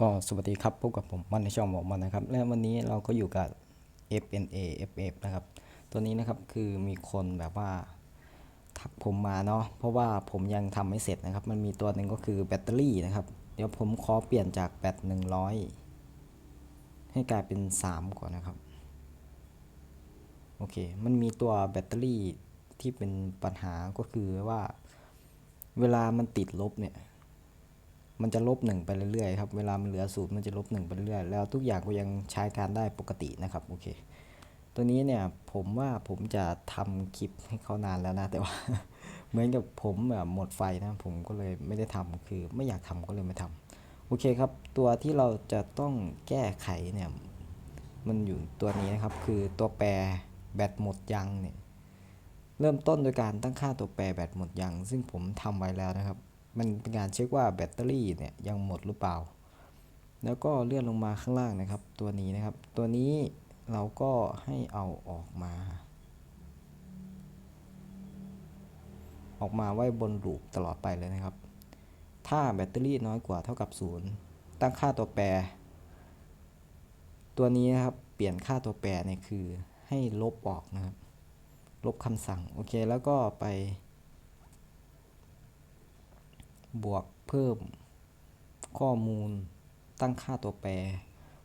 ก็สวัสดีครับพบกับผมมันในช่องหมอมันนะครับ และวันนี้เราก็อยู่กับ FNA FF นะครับ ตัวนี้นะครับคือมีคนแบบว่าทักผมมาเนาะเพราะว่าผมยังทำไม่เสร็จนะครับ มันมีตัวหนึ่งก็คือแบตเตอรี่นะครับ เดี๋ยวผมขอเปลี่ยนจากแบต100ให้กลายเป็น 3 ก่อนนะครับ โอเค มันมีตัวแบตเตอรี่ที่เป็นปัญหาก็คือว่า เวลามันติดลบเนี่ย มันจะลบหนึ่งไปเรื่อยๆครับ เวลามันเหลือศูนย์มันจะลบหนึ่งไปเรื่อยๆ แล้วทุกอย่างก็ยังใช้การได้ปกตินะครับโอเค ตัวนี้เนี่ยผมว่าผมจะทำคลิปให้เขานานแล้วนะ แต่ว่า เหมือนกับผมแบบหมดไฟนะ ผมก็เลยไม่ได้ทำคือไม่อยากทำก็เลยไม่ทำโอเคครับ ตัวที่เราจะต้องแก้ไขเนี่ยมันอยู่ตัวนี้นะครับคือตัวแปรแบตหมดยังเนี่ยเริ่มต้นโดยการตั้งค่าตัวแปรแบตหมดยัง ซึ่งผมทำไว้แล้วนะครับ มันเป็นการเช็คว่าแบตเตอรี่เนี่ยยังหมดหรือเปล่า แล้วก็เลื่อนลงมาข้างล่างนะครับ ตัวนี้นะครับ ตัวนี้เราก็ให้เอาออกมา ออกมาไว้บนลูปตลอดไปเลยนะครับ ถ้าแบตเตอรี่น้อยกว่าเท่ากับ 0 ตั้งค่าตัวแปร ตัวนี้นะครับ เปลี่ยนค่าตัวแปรเนี่ยคือให้ลบออกนะครับ ลบคำสั่ง โอเค แล้วก็ไป บวกเพิ่ม ข้อมูล ตั้งค่าตัวแปร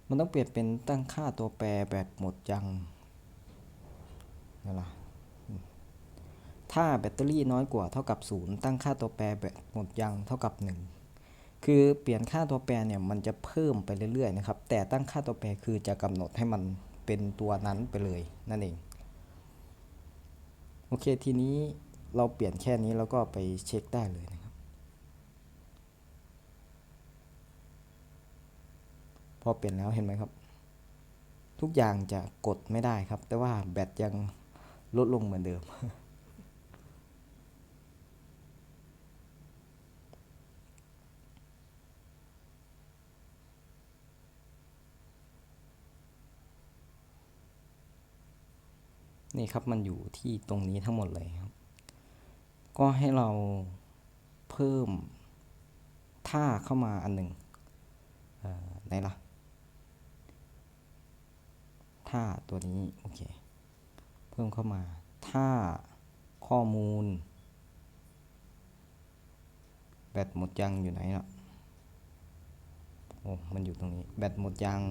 มันต้องเปลี่ยนเป็นตั้งค่าตัวแปรแบตหมดยังนี่ล่ะถ้าแบตเตอรี่น้อยกว่าเท่ากับ 0 ตั้งค่าตัวแปรแบตหมดยังเท่ากับ 1 คือเปลี่ยนค่าตัวแปรเนี่ยมันจะเพิ่มไปเรื่อยๆนะครับ แต่ตั้งค่าตัวแปรคือจะกำหนดให้มันเป็นตัวนั้นไปเลยนั่นเอง โอเคทีนี้เราเปลี่ยนแค่นี้แล้วก็ไปเช็คได้เลยนะครับ พ อเปลี่ยนแล้วเห็นไหมครับ ทุกอย่างจะกดไม่ได้ครับ แต่ว่าแบตยังลดลงเหมือนเดิม นี่ครับมันอยู่ที่ตรงนี้ทั้งหมดเลยครับ ก็ให้เราเพิ่มท่าเข้ามาอันหนึ่งไหนล่ะ ท่าตัวนี้ โอเค เพิ่มเข้ามาท่าข้อมูล แบตหมดยังอยู่ไหนเนาะโอ้มันอยู่ตรงนี้ แบตหมดยัง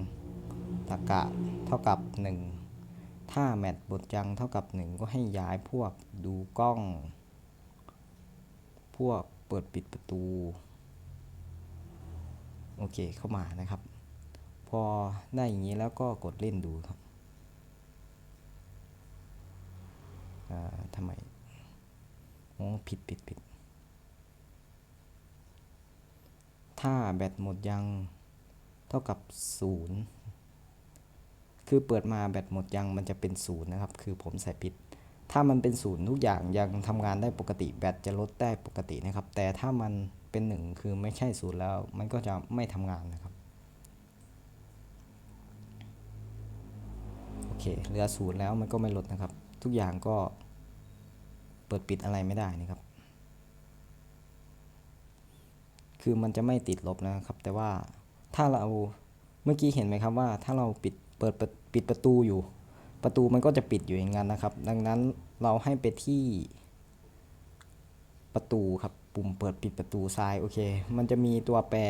ตะกะเท่ากับหนึ่งถ้าแมตบทยังเท่ากับ 1 ก็ให้ย้ายพวกดูกล้อง พวกเปิดปิดประตู โอเคเข้ามานะครับ พอได้อย่างนี้แล้วก็กดเล่นดูครับอ่า ทำไมโอ้ผิดผิดผิด ถ้าแบตหมดยังเท่ากับ0คือเปิดมาแบตหมดยังมันจะเป็นศูนย์นะครับ คือผมใส่ผิด ถ้ามันเป็นศูนย์ทุกอย่างยังทำงานได้ปกติแบตจะลดได้ปกตินะครับ แต่ถ้ามันเป็นหนึ่งคือไม่ใช่ศูนย์แล้ว มันก็จะไม่ทำงานนะครับ โอเคเหลือศูนย์แล้วมันก็ไม่ลดนะครับ ทุกอย่างก็ เปิดปิดอะไรไม่ได้นะครับ คือมันจะไม่ติดลบนะครับ แต่ว่าถ้าเราเมื่อกี้เห็นไหมครับว่า ถ้าเราปิดเปิดปิดประตูอยู่ ประตูมันก็จะปิดอยู่อย่างนั้นนะครับ ดังนั้นเราให้ไปที่ประตูครับปุ่มเปิดปิดประตูซ้ายโอเค มันจะมีตัวแปร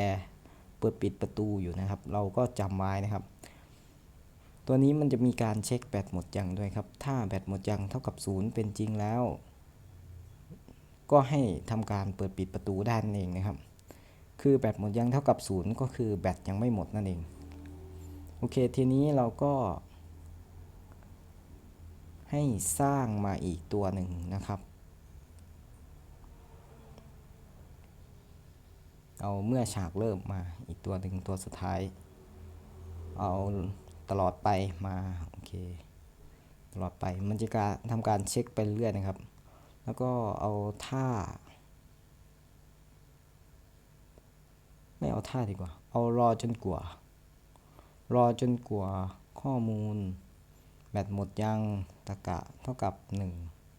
เปิดปิดประตูอยู่นะครับ เราก็จำไว้นะครับ ตัวนี้มันจะมีการเช็คแบตหมดยังด้วยครับ ถ้าแบตหมดยังเท่ากับศูนย์เป็นจริงแล้ว ก็ให้ทำการเปิดปิดประตูด้านเองนะครับ คือแบตหมดยังเท่ากับศูนย์ก็คือแบตยังไม่หมดนั่นเอง โอเค ทีนี้เราก็ ให้สร้างมาอีกตัวหนึ่งนะครับ เอาเมื่อฉากเริ่มมาอีกตัวหนึ่งตัวสุดท้าย เอาตลอดไปมา โอเค ตลอดไปมันจะการทำการเช็คไปเรื่อยนะครับ แล้วก็เอาท่า ไม่เอาท่าดีกว่า เอารอจนกว่า รอจนกว่าข้อมูล แบตหมดยังตะกะเท่ากับ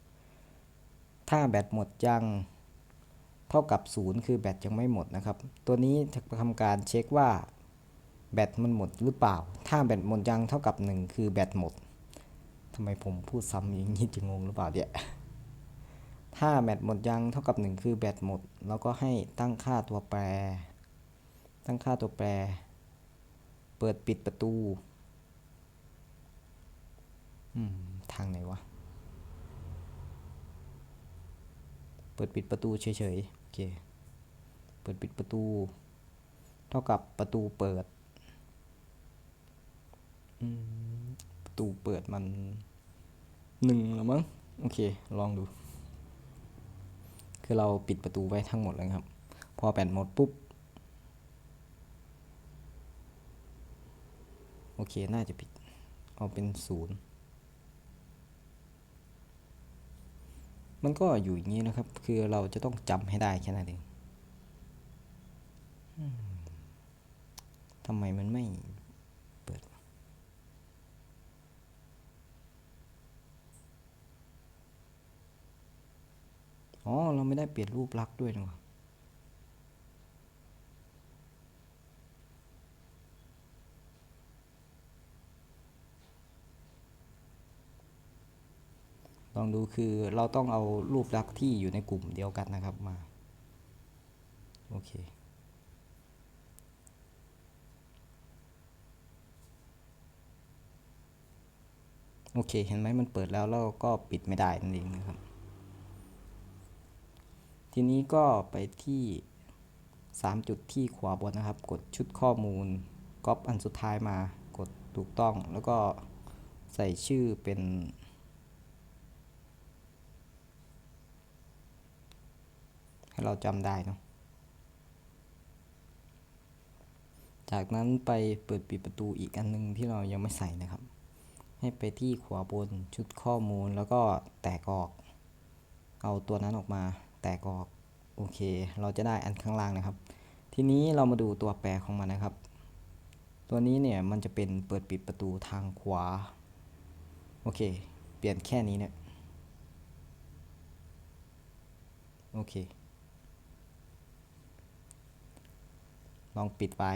1 ถ้าแบตหมดยังเท่ากับ 0 คือแบตยังไม่หมดนะครับ ตัวนี้จะทำการเช็คว่าแบตมันหมดหรือเปล่า ถ้าแบตหมดยังเท่ากับ 1 คือแบตหมดทำไมผมพูดซ้ำอย่างนี้จะงงหรือเปล่าเนี่ย ถ้าแบตหมดยังเท่ากับ 1 คือแบตหมด แล้วก็ให้ตั้งค่าตัวแปร ตั้งค่าตัวแปร เปิดปิดประตู ทางไหนวะ เปิดปิดประตูเฉยๆ โอเค เปิดปิดประตู เท่ากับประตูเปิด ประตูเปิดมันหนึ่งหรือมั้ง โอเค ลองดู คือเราปิดประตูไว้ทั้งหมดเลยครับ พอแบตหมดปุ๊บ โอเค น่าจะปิด เอาเป็นศูนย์มันก็อยู่อย่างนี้นะครับ คือเราจะต้องจำให้ได้แค่นั้นเองทำไมมันไม่เปิดวะ อ๋อ เราไม่ได้เปลี่ยนรูปลักษ์ด้วยนะวะลองดูคือเราต้องเอารูปลักษ์ที่อยู่ในกลุ่มเดียวกันนะครับมา โอเคโอเค เห็นไหมมันเปิดแล้วแล้วก็ปิดไม่ได้นั่นเองนะครับ ทีนี้ก็ไปที่ 3 จุดที่ขวาบนนะครับ กดชุดข้อมูลก๊อปอันสุดท้ายมากดถูกต้อง แล้วก็ใส่ชื่อเป็นให้เราจำได้เนาะจากนั้นไปเปิดปิดประตูอีกอันนึงที่เรายังไม่ใส่นะครับ ให้ไปที่ขวาบนชุดข้อมูลแล้วก็แตกออก เอาตัวนั้นออกมา แตกออกโอเค เราจะได้อันข้างล่างนะครับ ทีนี้เรามาดูตัวแปรของมันนะครับ ตัวนี้เนี่ยมันจะเป็นเปิดปิดประตูทางขวาโอเค เปลี่ยนแค่นี้เนี่ยโอเค ลองปิดไว้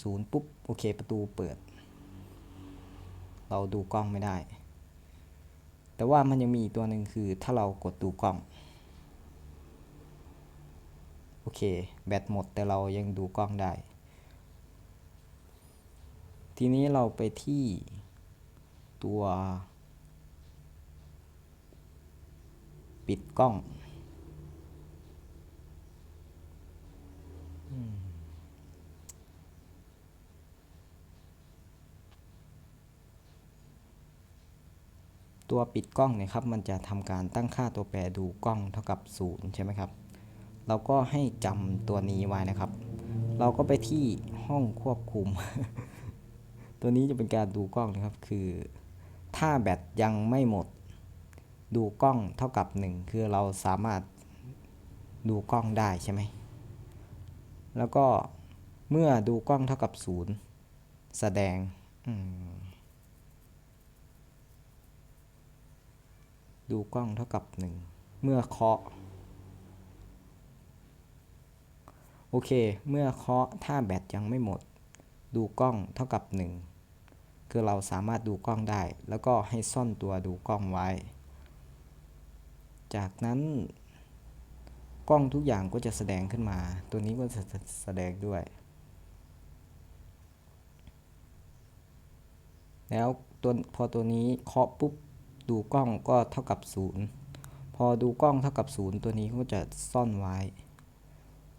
ศูนย์ปุ๊บ โอเค ประตูเปิด เราดูกล้องไม่ได้ แต่ว่ามันยังมีตัวหนึ่งคือถ้าเรากดดูกล้อง โอเค แบตหมดแต่เรายังดูกล้องได้ ทีนี้เราไปที่ตัวปิดกล้อง ตัวปิดกล้องเนี่ยครับมันจะทำการตั้งค่าตัวแปรดูกล้องเท่ากับ 0 ใช่ไหมครับ เราก็ให้จำตัวนี้ไว้นะครับ เราก็ไปที่ห้องควบคุม ตัวนี้จะเป็นการดูกล้องนะครับ คือ ถ้าแบตยังไม่หมด ดูกล้องเท่ากับ 1 คือเราสามารถดูกล้องได้ใช่ไหม แล้วก็เมื่อดูกล้องเท่ากับ 0 แสดงอืม ดูกล้องเท่ากับ 1 เมื่อเคาะ โอเค เมื่อเคาะถ้าแบตยังไม่หมด ดูกล้องเท่ากับ 1 คือเราสามารถดูกล้องได้ แล้วก็ให้ซ่อนตัวดูกล้องไว้ จากนั้นกล้องทุกอย่างก็จะแสดงขึ้นมา ตัวนี้ก็จะแสดงด้วย แล้วตัวพอตัวนี้เคาะปุ๊บ ดูกล้องก็เท่ากับ 0 พอดูกล้องเท่ากับ 0 ตัวนี้ก็จะซ่อนไว้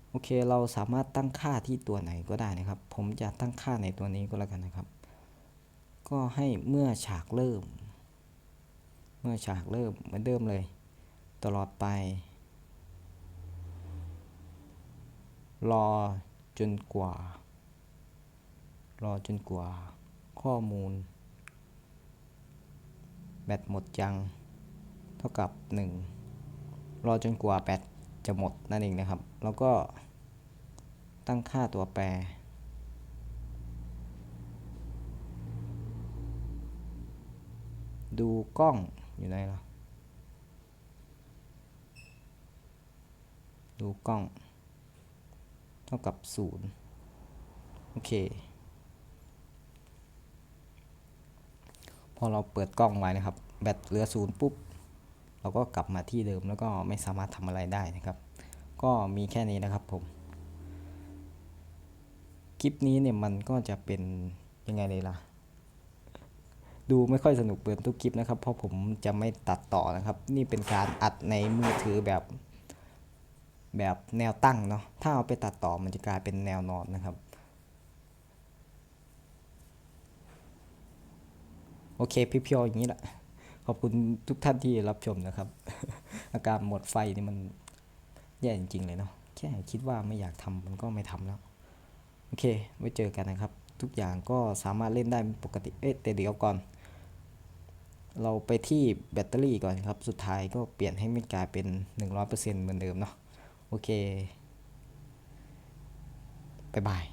โอเคเราสามารถตั้งค่าที่ตัวไหนก็ได้นะครับ ผมจะตั้งค่าในตัวนี้ก็แล้วกันนะครับ ก็ให้เมื่อฉากเริ่ม เมื่อฉากเริ่มเหมือนเดิมเลย ตลอดไป รอจนกว่า รอจนกว่าข้อมูล บตหมดยัง เท่ากับ 1 รอจนกว่าแบตจะหมดนั่นเองนะครับ แล้วก็ตั้งค่าตัวแปร ดูกล้องอยู่ไหนล่ะ ดูกล้อง เท่ากับ 0 โอเค อเราเปิดกล้องไว้นะครับ แบตเหลือศูนย์ปุ๊บ เราก็กลับมาที่เดิมแล้วก็ไม่สามารถทำอะไรได้นะครับ ก็มีแค่นี้นะครับผม คลิปนี้เนี่ยมันก็จะเป็นยังไงเลยล่ะ ดูไม่ค่อยสนุกเปิดทุกคลิปนะครับ เพราะผมจะไม่ตัดต่อนะครับ นี่เป็นการอัดในมือถือแบบแบบแนวตั้งเนาะ ถ้าเอาไปตัดต่อมันจะกลายเป็นแนวนอนนะครับ โอเคเพียวๆอย่างนี้แหละ ขอบคุณทุกท่านที่รับชมนะครับ อาการหมดไฟนี่มันแย่จริงๆเลยเนาะ แค่คิดว่าไม่อยากทำมันก็ไม่ทำแล้ว โอเค ไว้เจอกันนะครับ ทุกอย่างก็สามารถเล่นได้ปกติ เอ๊ะแต่เดี๋ยวก่อน เราไปที่แบตเตอรี่ก่อนครับ สุดท้ายก็เปลี่ยนให้มันกลายเป็น 100%เหมือนเดิมเนาะ โอเคบายบาย